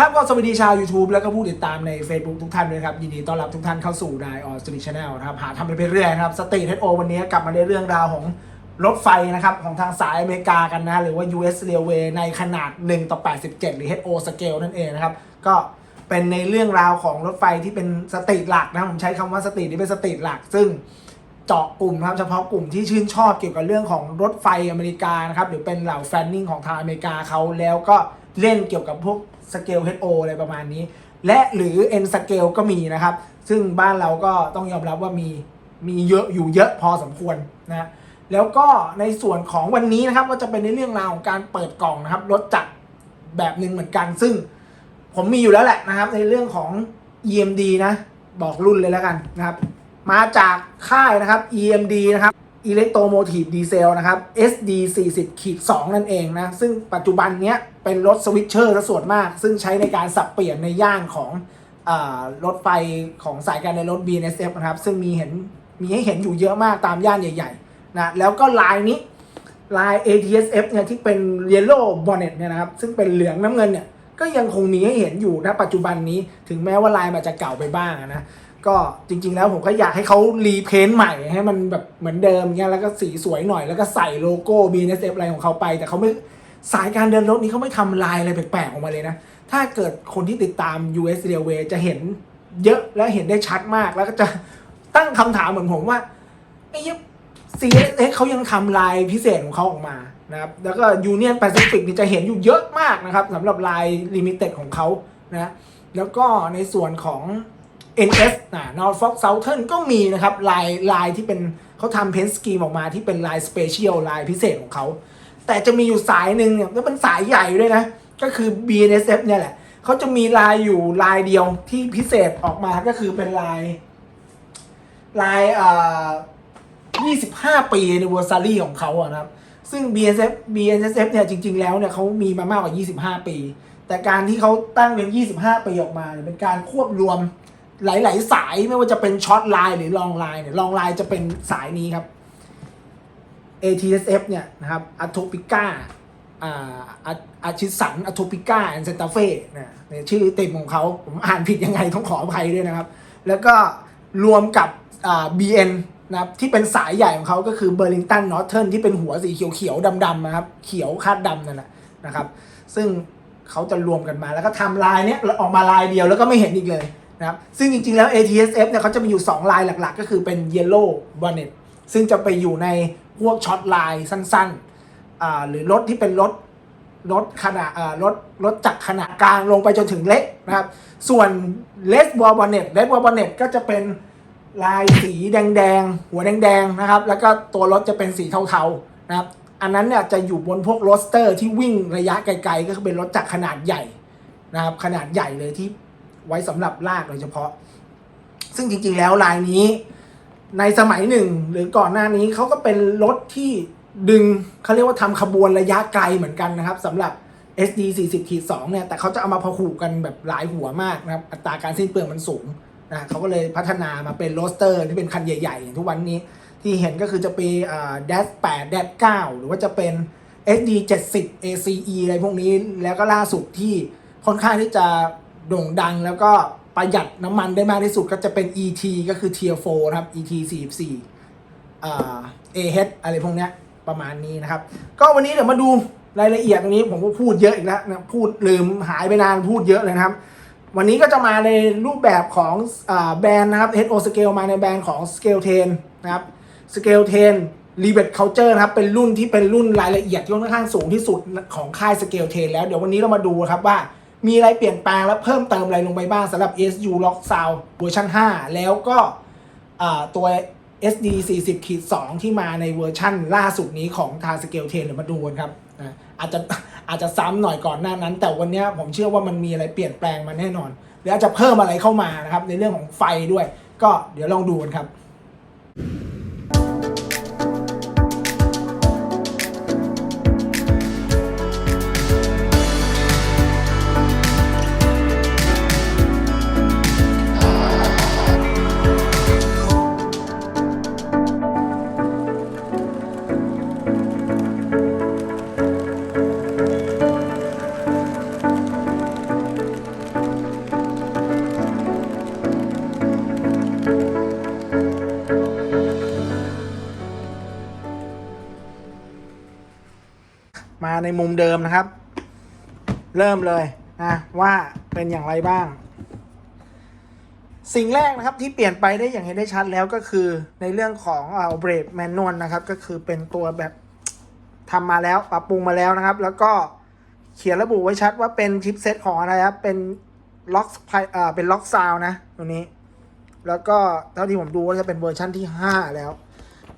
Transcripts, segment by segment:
ครับก็สวัสดีชาว YouTube แล้วก็ผู้ติดตามใน Facebook ทุกท่านด้วยครับ ยินดีต้อนรับทุกท่านเข้าสู่นายออสตรีชแนลนะครับ หาทำไปเรื่อยๆนะครับ สตรีทเฮดโอวันนี้กลับมาในเรื่องราวของรถไฟนะครับ ของทางสายอเมริกากันนะ หรือว่า US Railway ในขนาด 1 ต่อ 87 หรือ HO scale นั่นเองนะครับ ก็เป็นในเรื่องราวของรถไฟที่เป็นสตรีทหลักนะ ผมใช้คำว่าสตรีทที่เป็นสตรีทหลัก ซึ่งเจาะกลุ่มนะครับเฉพาะกลุ่มที่ชื่นชอบเกี่ยวกับเรื่องของรถไฟอเมริกานะครับหรือเป็นเหล่าแฟนนิ่งของทางอเมริกาเขาแล้วก็เล่นเกี่ยวกับพวก สเกล HO อะไรประมาณนี้ และหรือ N scale ก็มีนะครับ ซึ่งบ้านเราก็ต้องยอมรับว่ามีมีเยอะอยู่เยอะพอสมควรนะแล้วก็ในส่วนของวันนี้นะครับก็จะเป็นในเรื่องราวของการเปิดกล่องนะครับรถจักรแบบหนึ่งเหมือนกัน ซึ่งผมมีอยู่แล้วแหละนะครับ ในเรื่องของ EMD นะ บอกรุ่นเลยแล้วกันนะครับ มาจากค่ายนะครับ EMD นะครับ Electromotive Diesel นะครับ SD 40ขีด2นั่นเองนะ ซึ่งปัจจุบันเนี้ยเป็นรถสวิตเชอร์ซะส่วนมาก ซึ่งใช้ในการสับเปลี่ยนในย่านของอรถไฟของสายการในรถ BNSF นะครับ ซึ่งมีเห็นมีให้เห็นอยู่เยอะมากตามย่านใหญ่ๆนะแล้วก็ลายนี้ลาย ATSF เนี่ยที่เป็น Yellow Bonnet เนี่ยนะครับ ซึ่งเป็นเหลืองน้ำเงินเนี่ยก็ยังคงมีให้เห็นอยู่ณปัจจุบันนี้ถึงแม้ว่าลายมันจะเก่าไปบ้างนะ ก็จริง ๆ แล้วผมก็อยากให้เขารีเพนต์ใหม่ให้มันแบบเหมือนเดิมเงี้ยแล้วก็สีสวยหน่อยแล้วก็ใส่โลโก้ BNSF อะไรของเขาไป แต่เขาไม่สายการเดินรถนี้เขาไม่ทำลายอะไรแปลกๆออกมาเลยนะ ถ้าเกิดคนที่ติดตาม US Railway จะเห็นเยอะและเห็นได้ชัดมากแล้วก็จะตั้งคำถามเหมือนผมว่าไอ้เหี้ย CSX เขายังทำลายพิเศษของเขาออกมานะครับแล้วก็ Union Pacific นี่จะเห็นอยู่เยอะมากนะครับสำหรับลายลิมิเต็ดของเขานะแล้วก็ในส่วนของ NS นะ Norfolk Southern ก็มีนะครับ ลายลายที่เป็นเขาทำเพนสกีมออกมาที่เป็นลายสเปเชียลลายพิเศษของเขา แต่จะมีอยู่สายหนึ่งเนี่ยก็เป็นสายใหญ่ด้วยนะ ก็คือ BNSF เนี่ยแหละเขาจะมีลายอยู่ลายเดียวที่พิเศษออกมาก็คือเป็นลาย ลายเอ่อ25 ปี anniversary ของเขาอะนะครับ ซึ่ง BNSF BNSF เนี่ยจริง ๆ แล้วเนี่ยเขามีมามากกว่า 25 ปี แต่การที่เขาตั้งเป็น 25 ปีออกมาเนี่ยเป็นการควบรวม หลาย ๆ สายไม่ว่าจะเป็นช็อตไลน์หรือลองไลน์เนี่ยลองไลน์จะเป็นสายนี้ครับ ATSF เนี่ยนะครับ Atopica อ่าอาชิสันอ t โ p ปิก้าแอนเซนตาเฟ่เนี่ยชื่อเต็มของเขาผมอ่านผิดยังไงต้องขออภัยด้วยนะครับ แล้วก็รวมกับอ่า BN นะครับที่เป็นสายใหญ่ของเขาก็คือเบอร์ลิงตันนอร์เทิร์นที่เป็นหัวสีเขียวๆดำๆนะครับ เขียวคาดดำนั่นแหละนะครับ ซึ่งเขาจะรวมกันมาแล้วก็ทำลายเนี้ยออกมาลายเดียวแล้วก็ไม่เห็นอีกเลย นะครับซึ่งจริงๆแล้ว ATSF เนี่ยเขาจะมีอยู่ 2 ลายหลักๆ ก็คือเป็น Yellow Bonnet ซึ่งจะไปอยู่ในพวกช็อตไลน์สั้นๆ หรือรถที่เป็นรถรถขนาดรถรถจักขนาดกลางลงไปจนถึงเล็กนะครับ ส่วนเลสบัวบอนเน็ตเลสบัวบอนเน็ตก็จะเป็นลายสีแดงๆ หัวแดงๆ นะครับ แล้วก็ตัวรถจะเป็นสีเทาๆ นะครับ อันนั้นเนี่ยจะอยู่บนพวกโรสเตอร์ที่วิ่งระยะไกลๆ ก็คือเป็นรถจักขนาดใหญ่นะครับ ขนาดใหญ่เลยที่ ไว้สำหรับลากโดยเฉพาะ ซึ่งจริงๆแล้วลายนี้ ในสมัยหนึ่ง หรือก่อนหน้านี้เขาก็เป็นรถที่ดึงเขาเรียกว่าทำขบวนระยะไกลเหมือนกันนะครับสำหรับ SD 40ขีด2เนี่ยแต่เขาจะเอามาพหูกันแบบหลายหัวมากนะครับ อัตราการสิ้นเปลืองมันสูงนะเขาก็เลยพัฒนามาเป็นโรสเตอร์ที่เป็นคันใหญ่ๆ อย่างทุกวันนี้ที่เห็นก็คือจะเป็นอ่า Dash 8 Dash 9หรือว่าจะเป็น SD 70 ACE อะไรพวกนี้แล้วก็ล่าสุดที่ค่อนข้างที่จะ โด่งดังแล้วก็ประหยัดน้ำมันได้มากที่สุดก็จะเป็น ET ก็คือ Tier 4นะครับ ET 44อ่า AH อะไรพวกเนี้ยประมาณนี้นะครับ ก็วันนี้เดี๋ยวมาดูรายละเอียดตรงนี้ผมก็พูดเยอะอีกแล้วนะพูดลืมหายไปนานพูดเยอะเลยนะครับ วันนี้ก็จะมาในรูปแบบของอาแบรนด์นะครับ HO Scale มาในแบรนด์ของ Scale 10 นะครับ Scale 10 r e b e t Culture นะครับ เป็นรุ่นที่เป็นรุ่นรายละเอียดที่ค่อนข้างสูงที่สุดของค่าย Scale 10 แล้วเดี๋ยววันนี้เรามาดูครับว่า มีอะไรเปลี่ยนแปลงและเพิ่มเติมอะไรลงไปบ้างสำหรับ SU Lock Sound เวอร์ชัน5 แล้วก็ตัว SD 40ขีด2ที่มาในเวอร์ชั่นล่าสุดนี้ของทาสเกลเทนเดี๋ยวมาดูกันครับอาจจะอาจจะซ้ำหน่อยก่อนหน้านั้น แต่วันนี้ผมเชื่อว่ามันมีอะไรเปลี่ยนแปลงมาแน่นอน หรืออาจจะเพิ่มอะไรเข้ามานะครับในเรื่องของไฟด้วย ก็เดี๋ยวลองดูกันครับ ในมุมเดิมนะครับ เริ่มเลยนะว่าเป็นอย่างไรบ้าง สิ่งแรกนะครับที่เปลี่ยนไปได้อย่างเห็นได้ชัดแล้วก็คือในเรื่องของเอ่อเบรดแมนนวลนะครับ ก็คือเป็นตัวแบบทำมาแล้วปรับปรุงมาแล้วนะครับ แล้วก็เขียนระบุไว้ชัดว่าเป็นชิปเซตของอะไรครับเป็นล็อกเอ่อเป็นล็อกซาวนะตัวนี้ แล้วก็เท่าที่ผมดูก็จะเป็นเวอร์ชันที่ 5 แล้ว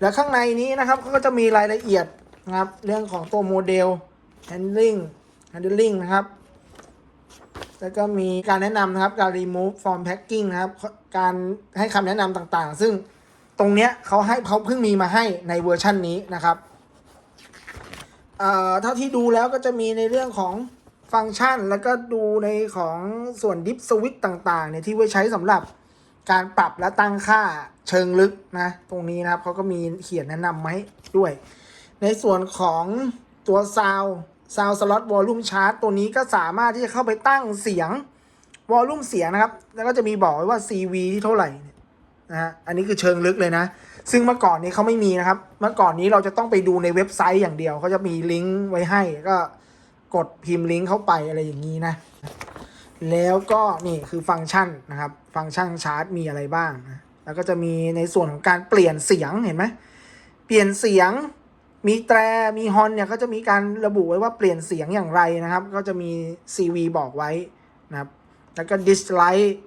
แล้วข้างในนี้นะครับเขาก็จะมีรายละเอียดนะครับ เรื่องของตัวโมเดล handling handling นะครับ แล้วก็มีการแนะนำนะครับ การ remove from packing นะครับ การให้คำแนะนำต่างๆ ซึ่งตรงเนี้ยเขาให้เขาเพิ่งมีมาให้ในเวอร์ชันนี้นะครับเอ่อเท่าที่ดูแล้วก็จะมีในเรื่องของฟังก์ชัน แล้วก็ดูในของส่วนดิฟสวิตต่างๆเนี่ยที่ไว้ใช้สำหรับการปรับและตั้งค่าเชิงลึกนะ ตรงนี้นะครับเขาก็มีเขียนแนะนำมาให้ด้วย ในส่วนของ ตัวซาวซาวสล็อตวอลลุ่มชาร์ตตัวนี้ก็สามารถที่จะเข้าไปตั้งเสียงวอลลุ่มเสียงนะครับ แล้วก็จะมีบอกไว้ว่า CV ที่เท่าไหร่นะฮะอันนี้คือเชิงลึกเลยนะ ซึ่งเมื่อก่อนนี้เขาไม่มีนะครับ เมื่อก่อนนี้เราจะต้องไปดูในเว็บไซต์อย่างเดียวเขาจะมีลิงก์ไว้ให้ก็กดพิมพ์ลิงก์เข้าไปอะไรอย่างนี้นะ แล้วก็นี่คือฟังก์ชันนะครับ ฟังก์ชันชาร์ตมีอะไรบ้างนะแล้วก็จะมีในส่วนของการเปลี่ยนเสียงเห็นไหมเปลี่ยนเสียง มีแตรมีฮอนเนี่ยก็จะมีการระบุไว้ว่าเปลี่ยนเสียงอย่างไรนะครับ ก็จะมี CV บอกไว้นะครับ แล้วก็ดิสไลท์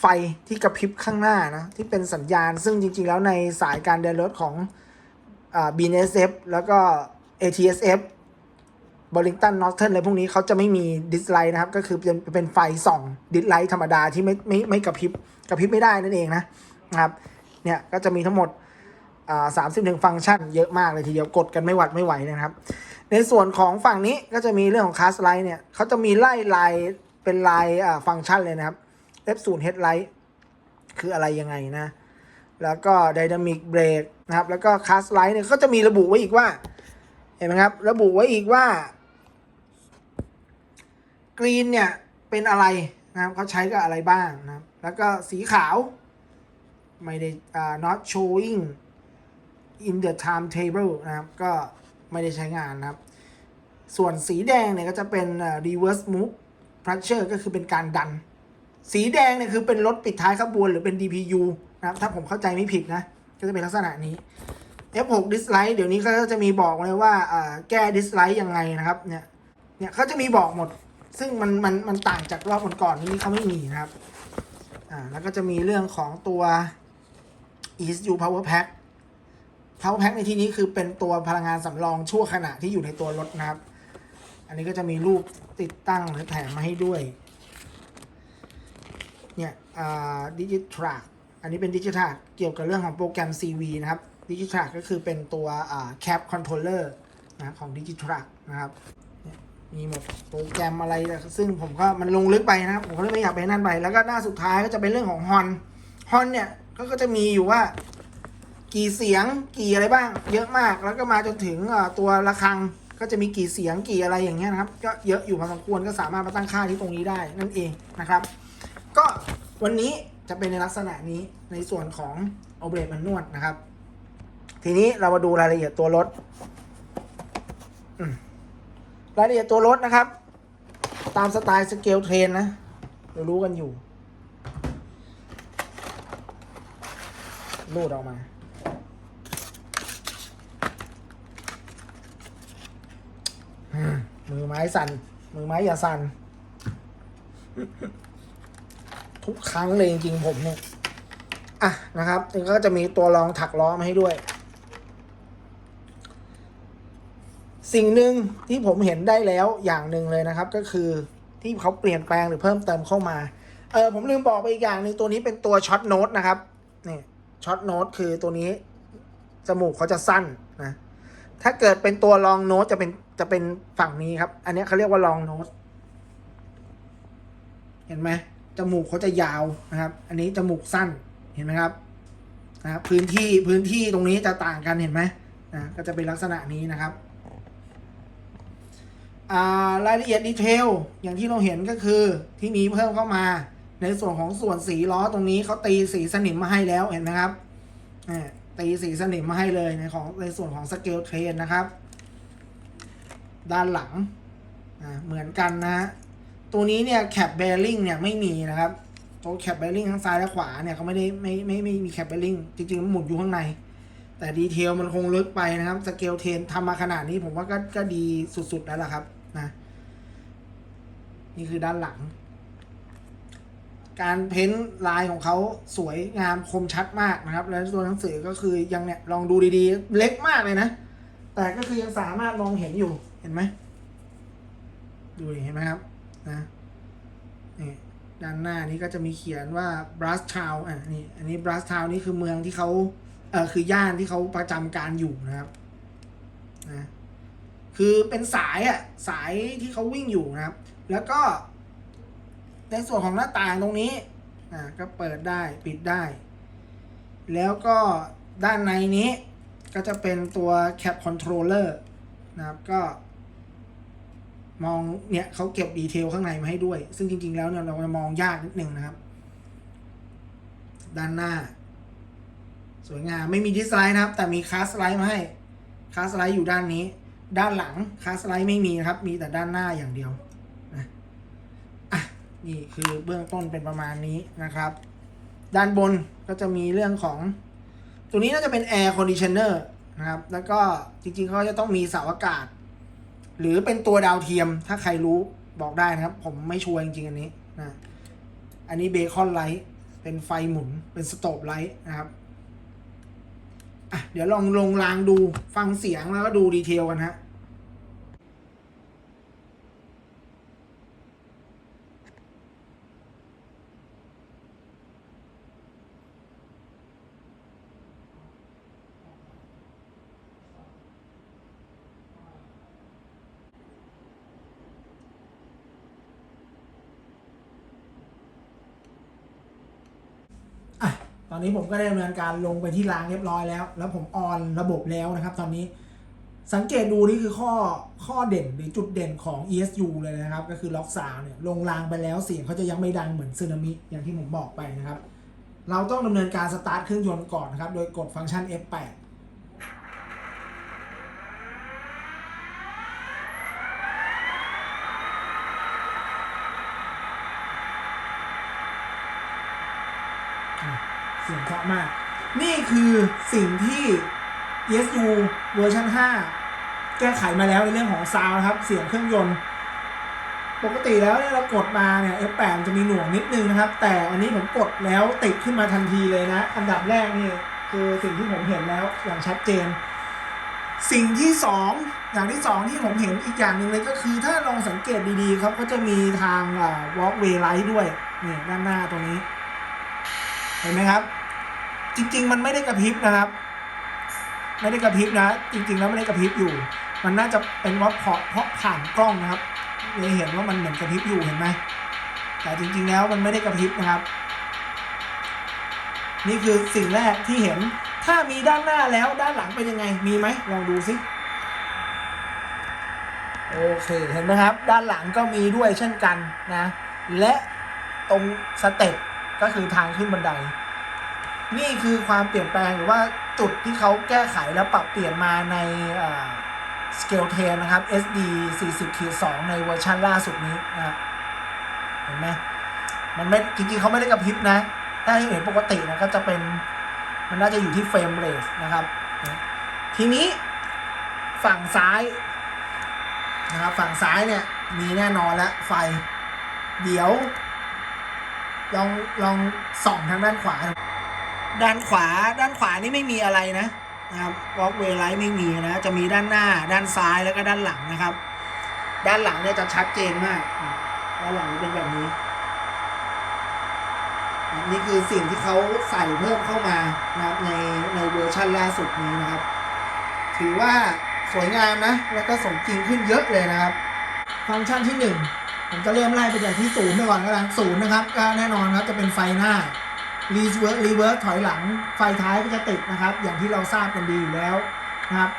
ไฟที่กระพริบข้างหน้านะ ที่เป็นสัญญาณ ซึ่งจริง ๆ แล้วในสายการเดินรถของอ่า BNSF แล้วก็ ATSF บริงตันนอร์เทนอะไรพวกนี้เขาจะไม่มีดิสไลท์นะครับ ก็คือเป็นเป็นไฟส่องดิสไลท์ธรรมดาที่ไม่ไม่ไม่กระพริบกระพริบไม่ได้นั่นเองนะนะครับเนี่ยก็จะมีทั้งหมด สามสิบหนึ่งฟังก์ชันเยอะมากเลยทีเดียวกดกันไม่หวัดไม่ไหวนะครับ ในส่วนของฝั่งนี้ก็จะมีเรื่องของ Cast Light เนี่ยเขาจะมีไล่ลายเป็นลายอ่าฟังก์ชันเลยนะครับ F0 Headlight คืออะไรยังไงนะ แล้วก็ Dynamic Brake นะครับ แล้วก็ Cast Light เนี่ยก็จะมีระบุไว้อีกว่า เห็นไหมครับ ระบุไว้อีกว่า Green เนี่ยเป็นอะไรนะครับเขาใช้กับอะไรบ้างนะครับ แล้วก็สีขาว ไม่ได้อ่า not showing in the timetable นะครับก็ไม่ได้ใช้งานนะครับ ส่วนสีแดงเนี่ยก็จะเป็น reverse move pressure ก็คือเป็นการดัน สีแดงเนี่ยคือเป็นรถปิดท้ายขบวนหรือเป็น DPU นะครับถ้าผมเข้าใจไม่ผิดนะ ก็จะเป็นลักษณะนี้ F6 dislike เดี๋ยวนี้เขาก็จะมีบอกเลยว่าแก้ dislike ยังไงนะครับเนี่ยเนี่ยเขาจะมีบอกหมด ซึ่งมันมันมันต่างจากรอบก่อนๆนี้เขาไม่มีนะครับอ่าแล้วก็จะมีเรื่องของตัว ECU Power Pack Power Pack ในที่นี้คือเป็นตัวพลังงานสำรองชั่วขณะที่อยู่ในตัวรถนะครับ อันนี้ก็จะมีรูปติดตั้งหรือแถมมาให้ด้วย เนี่ยอ่าดิจิทรักอันนี้เป็นดิจิทัลเกี่ยวกับเรื่องของโปรแกรม CV นะครับดิจิทัลก็คือเป็นตัวอ่า Cap Controller นะของดิจิทัลนะครับ มีหมดโปรแกรมอะไร ซึ่งผมก็มันลงลึกไปนะครับ ผมก็เลยไม่อยากไปนั่นไป แล้วก็หน้าสุดท้ายก็จะเป็นเรื่องของฮอนฮอนเนี่ยก็จะมีอยู่ว่า กี่เสียงกี่อะไรบ้าง เยอะมากแล้วก็มาจนถึงตัวระฆังก็จะมีกี่เสียงกี่อะไรอย่างเงี้ยนะครับ ก็เยอะอยู่พอสมควรก็สามารถมาตั้งค่าที่ตรงนี้ได้นั่นเองนะครับ ก็วันนี้จะเป็นในลักษณะนี้ในส่วนของโอเบรมันนวดนะครับ ทีนี้เรามาดูรายละเอียดตัวรถรายละเอียดตัวรถนะครับ ตามสไตล์สเกลเทรนนะเรารู้กันอยู่ รูดออกมา อืม มือไม้สั่น มือไม้อย่าสั่น ทุกครั้งเลยจริงๆผมเนี่ย อะนะครับนี่ก็จะมีตัวรองถักล้อมาให้ด้วย สิ่งหนึ่งที่ผมเห็นได้แล้วอย่างหนึ่งเลยนะครับ ก็คือที่เขาเปลี่ยนแปลงหรือเพิ่มเติมเข้ามา เออผมลืมบอกไปอีกอย่างหนึ่งตัวนี้เป็นตัวช็อตโน้ตนะครับนี่ช็อตโน้ตคือตัวนี้จมูกเขาจะสั้นนะ ถ้าเกิดเป็นตัวลองโน้ตจะเป็น จะเป็นฝั่งนี้ครับ อันนี้เขาเรียกว่าลองโน้ตเห็นไหมจมูกเขาจะยาวนะครับ อันนี้จมูกสั้นเห็นไหมครับนะครับพื้นที่พื้นที่ตรงนี้จะต่างกันเห็นไหมนะก็จะเป็นลักษณะนี้นะครับรายละเอียดดีเทลอย่างที่เราเห็นก็คือที่มีเพิ่มเข้ามา ในส่วนของส่วนสีล้อตรงนี้เขาตีสีสนิมมาให้แล้วเห็นไหมครับตีสีสนิมมาให้เลยในของในส่วนของสเกลเทรนนะครับ ด้านหลังเหมือนกันนะฮะตัวนี้เนี่ยแคปเบลลิงเนี่ยไม่มีนะครับตัวแคปเบลลิงทั้งซ้ายและขวาเนี่ยเขาไม่ได้ไม่ไม่ไม่มีแคปเบลลิงจริงๆมันหมุนอยู่ข้างใน แต่ดีเทลมันคงลึกไปนะครับสเกลเทนทำมาขนาดนี้ผมว่าก็ก็ดีสุดๆแล้วล่ะครับนะนี่คือด้านหลัง การเพ้นท์ลายของเขาสวยงามคมชัดมากนะครับ แล้วตัวหนังสือก็คือยังเนี่ยลองดูดีๆ เล็กมากเลยนะ แต่ก็คือยังสามารถมองเห็นอยู่ ห็นไหมดูดิเห็นไหมครับนะนี่ด้านหน้านี้ก็จะมีเขียนว่า Brass Town อะนี่อันนี้ Brass Town นี่คือเมืองที่เขาเออคือย่านที่เขาประจำการอยู่นะครับนะคือเป็นสายอะสายที่เขาวิ่งอยู่นะครับ แล้วก็ ในส่วนของหน้าต่างตรงนี้อ่าก็เปิดได้ปิดได้ แล้วก็ด้านในนี้ก็จะเป็นตัว cap controller นะครับก็ มองเนี่ยเขาเก็บดีเทลข้างในมาให้ด้วย ซึ่งจริง ๆ แล้วเนี่ยเราจะมองยากนิดหนึ่งนะครับ ด้านหน้า สวยงามไม่มีดิสไลด์นะครับ แต่มีคาสไลด์มาให้คาสไลด์อยู่ด้านนี้ ด้านหลังคาสไลด์ไม่มีนะครับ มีแต่ด้านหน้าอย่างเดียวนะอะนี่คือเบื้องต้นเป็นประมาณนี้นะครับ ด้านบนก็จะมีเรื่องของตัวนี้น่าจะเป็น Air Conditioner นะครับ แล้วก็จริงๆเขาจะต้องมีเสาอากาศ หรือเป็นตัวดาวเทียม ถ้าใครรู้บอกได้นะครับ ผมไม่ชัวร์จริงๆอันนี้นะอันนี้เบคอนไลท์เป็นไฟหมุนเป็นสโตบไลท์นะครับอะเดี๋ยวลองลงรางดูฟังเสียงแล้วก็ดูดีเทลกันฮะ อะตอนนี้ผมก็ได้ดำเนินการลงไปที่รางเรียบร้อยแล้ว แล้วผมออนระบบแล้วนะครับ ตอนนี้สังเกตดูนี่คือข้อข้อเด่นหรือจุดเด่นของ ESU เลยนะครับ ก็คือล็อกสาวเนี่ยลงรางไปแล้วเสียงเขาจะยังไม่ดังเหมือนซึนามิอย่างที่ผมบอกไปนะครับ เราต้องดำเนินการสตาร์ทเครื่องยนต์ก่อนนะครับ โดยกดฟังก์ชัน F8 อะเสียงเพราะ มาก นี่คือสิ่งที่ ESU เวอร์ชัน5 แก้ไขมาแล้วในเรื่องของซาวด์นะครับ เสียงเครื่องยนต์ ปกติแล้วเนี่ยเรากดมาเนี่ย F8 จะมีหน่วงนิดนึงนะครับ แต่อันนี้ผมกดแล้วติดขึ้นมาทันทีเลยนะ อันดับแรกนี่คือสิ่งที่ผมเห็นแล้วอย่างชัดเจน สิ่งที่สองอย่างที่สองที่ผมเห็นอีกอย่างหนึ่งเลยก็คือถ้าลองสังเกตดีๆครับก็จะมีทางอ่า walkway light ด้วยนี่ด้านหน้าตรงนี้ เห็นไหมครับ จริง ๆ มันไม่ได้กระพริบนะครับ ไม่ได้กระพริบนะ จริง ๆ แล้วไม่ได้กระพริบอยู่ มันน่าจะเป็นว่าเพราะเพราะผ่านกล้องนะครับเลยเห็นว่ามันเหมือนกระพริบอยู่เห็นไหมแต่จริง ๆ แล้วมันไม่ได้กระพริบนะครับ นี่คือสิ่งแรกที่เห็น ถ้ามีด้านหน้าแล้วด้านหลังเป็นยังไง มีไหมลองดูสิโอเคเห็นไหมครับ ด้านหลังก็มีด้วยเช่นกันนะ และตรงสเต็ปก็คือทางขึ้นบันได นี่คือความเปลี่ยนแปลงหรือว่าจุดที่เขาแก้ไขแล้วปรับเปลี่ยนมาในสเกลเทนนะครับ SD 40-2 ในเวอร์ชันล่าสุดนี้นะเห็นไหมมันไม่จริงๆเขาไม่ได้กระพริบนะ ถ้าเห็นปกตินะก็จะเป็นมันน่าจะอยู่ที่เฟรมเรทนะครับ ทีนี้ฝั่งซ้ายนะครับฝั่งซ้ายเนี่ยมีแน่นอนแล้วไฟ เดี๋ยว ลองลองส่องทางด้านขวา ด้านขวาด้านขวานี่ไม่มีอะไรนะนะครับ walkway light ไม่มีนะ จะมีด้านหน้า ด้านซ้ายแล้วก็ด้านหลังนะครับ ด้านหลังเนี่ยจะชัดเจนมากด้านหลังเป็นแบบนี้นี่คือสิ่งที่เขาใส่เพิ่มเข้ามานะครับในในเวอร์ชันล่าสุดนี้นะครับ ถือว่าสวยงามนะ แล้วก็สมจริงขึ้นเยอะเลยนะครับ ฟังก์ชันที่หนึ่งผมจะเริ่มไล่ไปจากที่ศูนย์ไปก่อนก็แล้วศูนย์นะครับก็แน่นอนครับจะเป็นไฟหน้า รีเวิร์สรีเวิร์สถอยหลังไฟท้ายก็จะติดนะครับ อย่างที่เราทราบกันดีอยู่แล้วนะครับ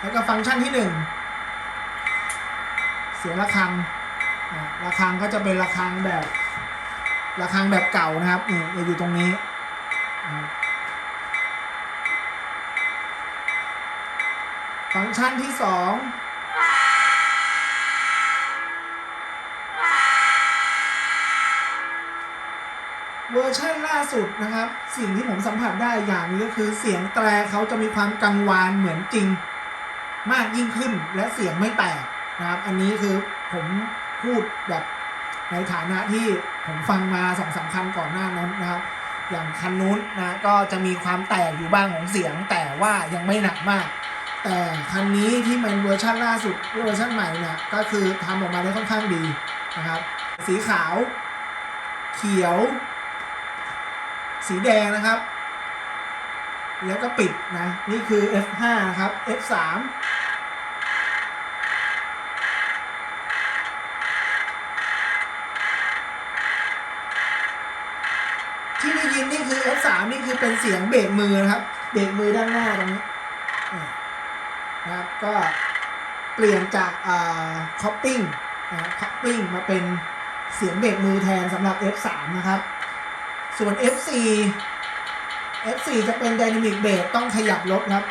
แล้วก็ฟังก์ชันที่ 1 เสียงระฆังระฆังก็จะเป็นระฆังแบบระฆังแบบเก่านะครับอืออยู่ตรงนี้ ฟังก์ชันที่ 2 เวอร์ชันล่าสุดนะครับ สิ่งที่ผมสัมผัสได้อย่างนึงก็คือเสียงแตรเขาจะมีความกังวานเหมือนจริง มากยิ่งขึ้นและเสียงไม่แตกนะครับ อันนี้คือผมพูดแบบในฐานะที่ผมฟังมาสองสามคันก่อนหน้านั้นนะครับ อย่างคันนู้นนะก็จะมีความแตกอยู่บ้างของเสียงแต่ว่ายังไม่หนักมาก แต่คันนี้ที่มันเวอร์ชันล่าสุดเวอร์ชันใหม่เนี่ยก็คือทำออกมาได้ค่อนข้างดีนะครับ สีขาว เขียว สีแดงนะครับ แล้วก็ปิดนะ นี่คือ F5 นะครับ F3 ที่ได้ยินนี่คือ F3 นี่คือเป็นเสียงเบรกมือนะครับ เบรกมือด้านหน้าตรงนี้นะครับก็เปลี่ยนจากอ่าคอปปิ้งนะคอปปิ้งมาเป็นเสียงเบรกมือแทนสำหรับ F3 นะครับ ส่วน F4 F4 จะเป็น Dynamic b r a k ต้องขยับรถครับ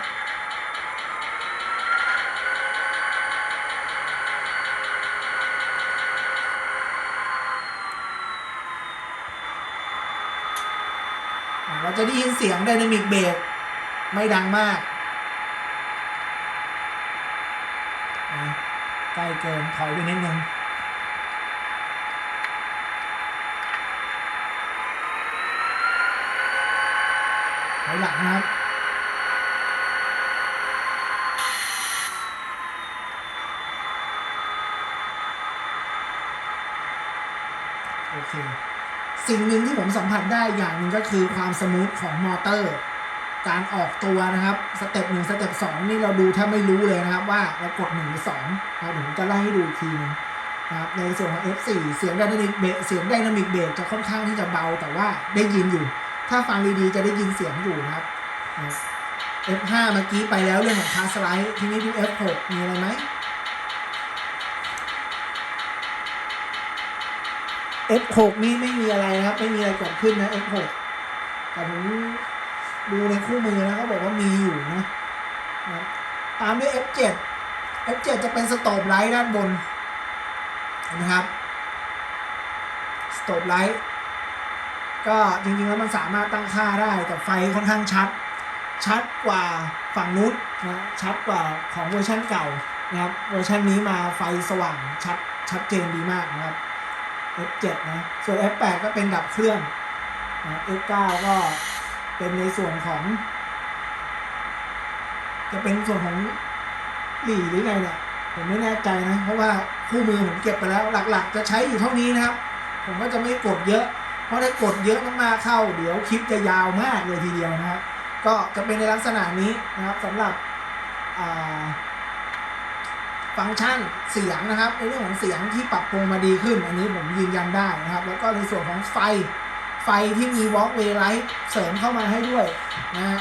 เราจะได้ยินเสียง Dynamic b r a k ไม่ดังมากใกล้เกินถอยไปนิดนึง อยหลังนะครับโอเคสิ่งหนึ่งที่ผมสัมผัสได้อย่างหนึ่งก็คือความสมูทของมอเตอร์ การออกตัวนะครับสเต็ปหนึ่งสเต็ปสองนี่เราดูแทบไม่รู้เลยนะครับ ว่าเรากดหนึ่งหรือสองนะครับเดี๋ยวผมจะไล่ให้ดูอีกทีหนึงนะครับในส่วนของ F4 เสียงไดนามิกเบสเสียงไดนามิกเบสจะค่อนข้างที่จะเบาแต่ว่าได้ยินอยู่ ถ้าฟังดีๆจะได้ยินเสียงอยู่นะครับ F5 เมื่อกี้ไปแล้วเรื่องของคาสไลด์ทีนี้ดู F6 มีอะไรไหม F6 นี่ไม่มีอะไรนะครับ ไม่มีอะไรเกิดขึ้นนะ F6 แต่ผมดูในคู่มือนะเขาบอกว่ามีอยู่นะตามด้วย F7 F7 จะเป็นสโตบไลท์ด้านบนนะครับสโตบไลท์ ก็จริงๆแล้วมันสามารถตั้งค่าได้แต่ไฟค่อนข้างชัด ชัดกว่าฝั่งนู้นนะชัดกว่าของเวอร์ชันเก่านะครับเวอร์ชันนี้มาไฟสว่างชัดชัดเจนดีมากนะครับ F7 นะส่วน F8 ก็เป็นดับเครื่องนะ F9 ก็เป็นในส่วนของ จะเป็นส่วนของหลีหรือไงเนี่ยผมไม่แน่ใจนะ เพราะว่าคู่มือผมเก็บไปแล้วหลักๆ จะใช้อยู่เท่านี้นะครับ ผมก็จะไม่กดเยอะ ราะถ้ากดเยอะมากๆเข้า เดี๋ยวคลิปจะยาวมากเลยทีเดียวนะครับก็จะเป็นในลักษณะนี้นะครับสำหรับฟังก์ชันเสียงนะครับในเรื่องของเสียงที่ปรับปรุงมาดีขึ้น อันนี้ผมยืนยันได้นะครับ แล้วก็ในส่วนของไฟไฟที่มี walkway light เสริมเข้ามาให้ด้วยนะฮะ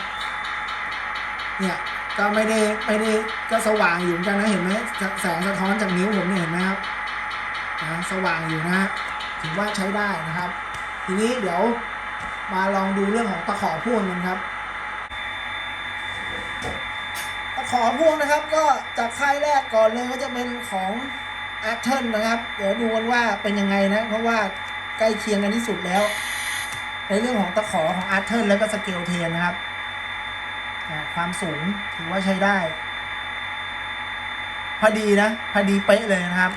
เนี่ยก็ไม่ได้ไม่ได้ก็สว่างอยู่เหมือนกันนะเห็นไหมแสงสะท้อนจากนิ้วผมเนี่ยเห็นไหมครับนะสว่างอยู่นะฮะถือว่าใช้ได้นะครับ ทีนี้เดี๋ยวมาลองดูเรื่องของตะขอพ่วงกันครับ ตะขอพ่วงนะครับก็จากค่ายแรกก่อนเลยก็จะเป็นของอาร์เทนนะครับ เดี๋ยวดูกันว่าเป็นยังไงนะ เพราะว่าใกล้เคียงกันที่สุดแล้ว ในเรื่องของตะขอของอาร์เทนแล้วก็สเกลเทนนะครับ ความสูงถือว่าใช้ได้ พอดีนะ พอดีเป๊ะเลยนะครับ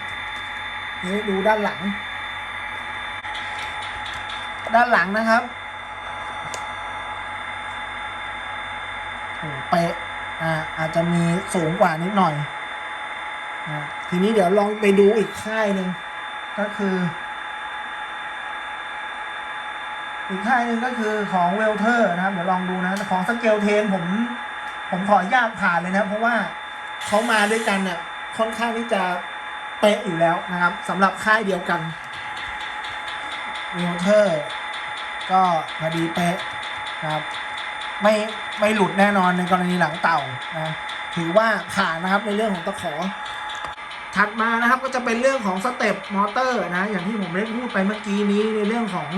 นี่ดูด้านหลัง ด้านหลังนะครับโอ้เป๊ะอ่าอาจจะมีสูงกว่านิดหน่อยอ่าทีนี้เดี๋ยวลองไปดูอีกค่ายหนึ่งก็คือ อีกค่ายหนึ่งก็คือของเวลเทอร์นะครับ เดี๋ยวลองดูนะของสเกลเทนผม ผมขออนุญาตผ่านเลยนะเพราะว่าเขามาด้วยกันเนี่ยค่อนข้างที่จะเป๊ะอยู่แล้วนะครับสำหรับค่ายเดียวกันเวลเทอร์ ก็พอดีเป๊ะนะครับ ไม่ไม่หลุดแน่นอนในกรณีหลังเต่านะถือว่าผ่านนะครับในเรื่องของตะขอ ถัดมานะครับก็จะเป็นเรื่องของสเต็ปมอเตอร์นะอย่างที่ผมได้พูดไปเมื่อกี้นี้ในเรื่องของ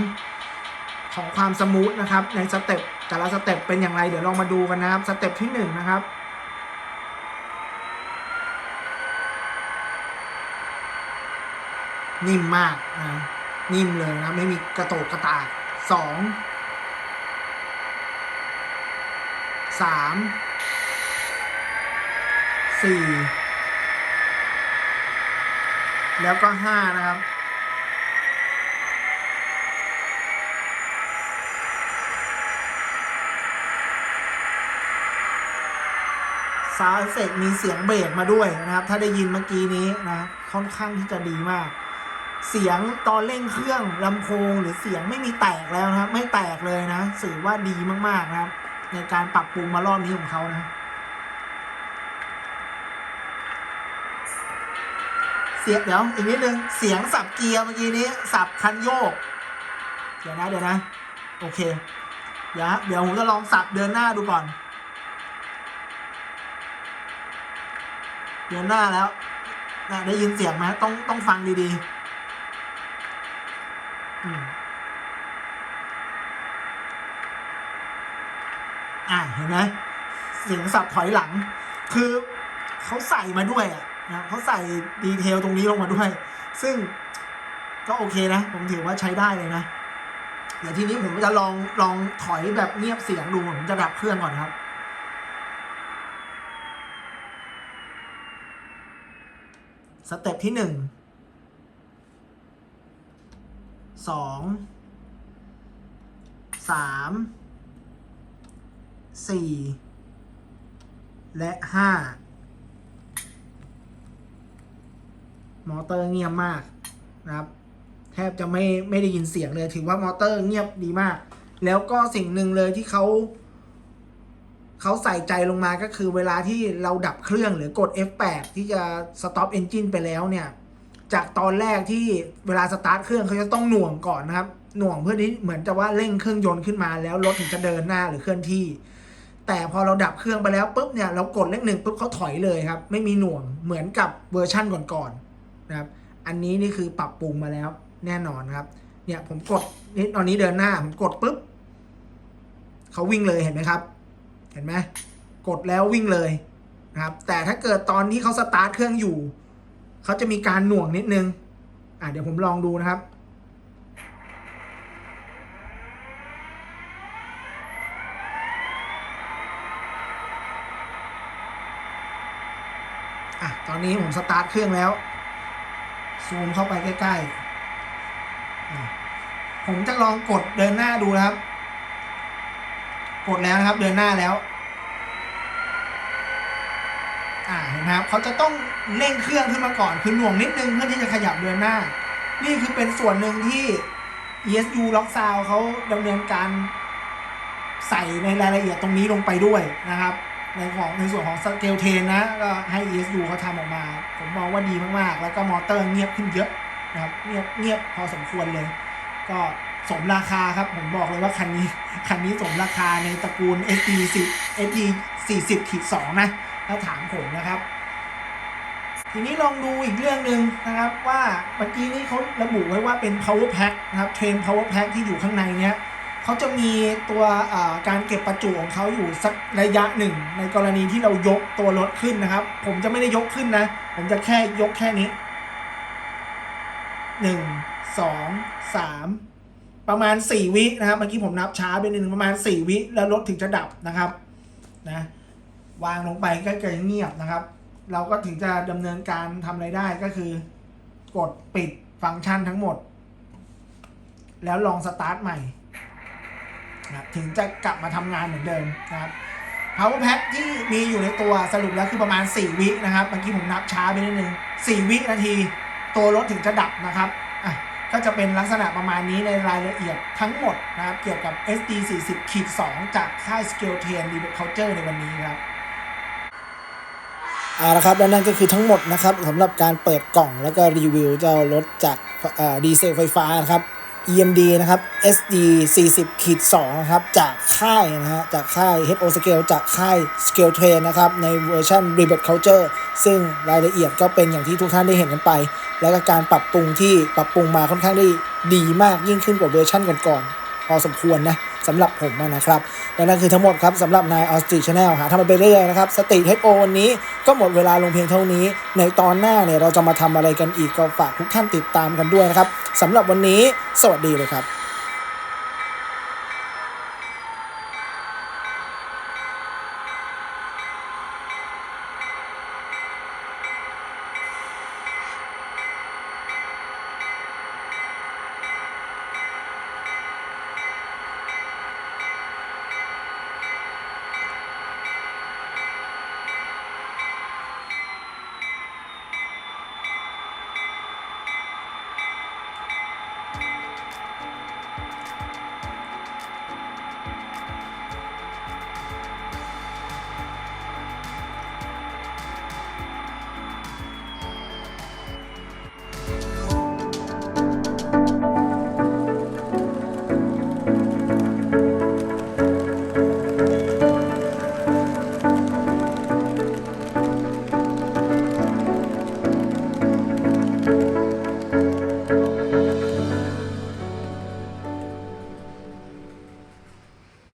ของความสมูทนะครับ ในสเต็ปแต่ละสเต็ปเป็นอย่างไรเดี๋ยวลองมาดูกันนะครับสเต็ปที่หนึ่งนะครับนิ่มมากนะนิ่มเลยนะไม่มีกระโตกกระตาก สองสามสี่แล้วก็ห้านะครับ ซาวเอฟเฟกมีเสียงเบสมาด้วยนะครับ ถ้าได้ยินเมื่อกี้นี้นะค่อนข้างที่จะดีมาก เสียงตอนเร่งเครื่องลำโพงหรือเสียงไม่มีแตกแล้วนะครับ ไม่แตกเลยนะสื่อว่าดีมากๆนะครับ ในการปรับปรุงมารอบนี้ของเขานะ เสียงเดี๋ยวอีกนิดนึงเสียงสับเกียร์เมื่อกี้นี้สับคันโยก เดี๋ยวนะเดี๋ยวนะ โอเค เดี๋ยวเดี๋ยวผมจะลองสับเดินหน้าดูก่อน เดินหน้าแล้วนะได้ยินเสียงไหมต้องต้องฟังดีๆอืมอ่า เห็นไหมเสียงสับถอยหลัง คือเขาใส่มาด้วยอะนะเขาใส่ดีเทลตรงนี้ลงมาด้วย ซึ่งก็โอเคนะ ผมถือว่าใช้ได้เลยนะ เดี๋ยวทีนี้ผมจะลองลองถอยแบบเงียบเสียงดู ผมจะดับเครื่องก่อนครับ สเต็ปที่หนึ่ง สอง สาม สี่และห้ามอเตอร์เงียบมากนะครับ แทบจะไม่ไม่ได้ยินเสียงเลยถือว่ามอเตอร์เงียบดีมาก แล้วก็สิ่งหนึ่งเลยที่เขาเขาใส่ใจลงมาก็คือเวลาที่เราดับเครื่องหรือกด F8 ที่จะ stop engine ไปแล้วเนี่ย จากตอนแรกที่เวลาสตาร์ทเครื่องเขาจะต้องหน่วงก่อนนะครับ หน่วงเพื่อที่เหมือนจะว่าเร่งเครื่องยนต์ขึ้นมาแล้วรถถึงจะเดินหน้าหรือเคลื่อนที่ แต่พอเราดับเครื่องไปแล้วปุ๊บเนี่ยเรากดเลขหนึ่งปุ๊บเขาถอยเลยครับ ไม่มีหน่วงเหมือนกับเวอร์ชั่นก่อนๆนะครับ อันนี้นี่คือปรับปรุงมาแล้วแน่นอนครับ เนี่ยผมกดนี่ตอนนี้เดินหน้าผมกดปุ๊บเขาวิ่งเลยเห็นไหมครับ เห็นไหมกดแล้ววิ่งเลยนะครับ แต่ถ้าเกิดตอนที่เขาสตาร์ทเครื่องอยู่เขาจะมีการหน่วงนิดนึงอะเดี๋ยวผมลองดูนะครับ อนนี้ผมสตาร์ทเครื่องแล้ว ซูมเข้าไปใกล้ๆ ผมจะลองกดเดินหน้าดูนะครับ กดแล้วนะครับเดินหน้าแล้ว อ่าเห็นไหมครับเขาจะต้องเร่งเครื่องขึ้นมาก่อนคือหน่วงนิดนึงเพื่อที่จะขยับเดินหน้า นี่คือเป็นส่วนหนึ่งที่ ESU Lock Sound เขาดำเนินการใส่ในรายละเอียดตรงนี้ลงไปด้วยนะครับ ในของในส่วนของสเกลเทนนะก็ให้ ESU เขาทำออกมา ผมมองว่าดีมากๆ แล้วก็มอเตอร์เงียบขึ้นเยอะนะครับเงียบเงียบพอสมควรเลย ก็สมราคาครับ ผมบอกเลยว่าคันนี้ คันนี้สมราคาในตระกูล SD 10 SD 40ขีด2นะถ้าถามผมนะครับ ทีนี้ลองดูอีกเรื่องหนึ่งนะครับ ว่าเมื่อกี้นี้เขาระบุไว้ว่าเป็น power pack นะครับเทรน power pack ที่อยู่ข้างในเนี้ย เขาจะมีตัวการเก็บประจุของเขาอยู่สักระยะหนึ่ง ในกรณีที่เรายกตัวรถขึ้นนะครับ ผมจะไม่ได้ยกขึ้นนะ ผมจะแค่ยกแค่นี้หนึ่งสองสามประมาณสี่วินะครับเมื่อกี้ผมนับช้าไปนิดนึงประมาณสี่วิแล้วรถถึงจะดับนะครับนะวางลงไปก็จะเงียบนะครับ เราก็ถึงจะดำเนินการทำอะไรได้ก็คือ กดปิดฟังก์ชันทั้งหมด แล้วลองสตาร์ทใหม่ นะถึงจะกลับมาทำงานเหมือนเดิมนะครับ power pack ที่มีอยู่ในตัวสรุปแล้วคือประมาณ 4 วินะครับเมื่อกี้ผมนับช้าไปนิดนึง 4 วินาที ตัวรถถึงจะดับนะครับอะก็จะเป็นลักษณะประมาณนี้ในรายละเอียดทั้งหมดนะครับ เกี่ยวกับ SD 40ขีด2จากค่าย Scale 10 r e b o Culture ในวันนี้ครับเอาละครับและนั่นก็คือทั้งหมดนะครับสำหรับการเปิดกล่องแล้วก็รีวิวเจ้ารถจากดีเซลไฟฟ้านะครับ EMD นะครับ SD 40ขีด2นะครับ จากค่ายนะฮะ จากค่าย HO Scale จากค่าย Scale Train นะครับ ในเวอร์ชัน r e b i r t Culture ซึ่งรายละเอียดก็เป็นอย่างที่ทุกท่านได้เห็นกันไป แล้วก็การปรับปรุงที่ปรับปรุงมาค่อนข้างได้ดีมากยิ่งขึ้นกว่าเวอร์ชันก่อนๆพอสมควรนะ สำหรับผมนะครับ และนั่นคือทั้งหมดครับสำหรับนายออสติชแนลหาทำมันไปเรื่อยนะครับ สติเทคโอวันนี้ก็หมดเวลาลงเพียงเท่านี้ ในตอนหน้าเนี่ยเราจะมาทำอะไรกันอีกก็ฝากทุกท่านติดตามกันด้วยนะครับสำหรับวันนี้ สวัสดีเลยครับ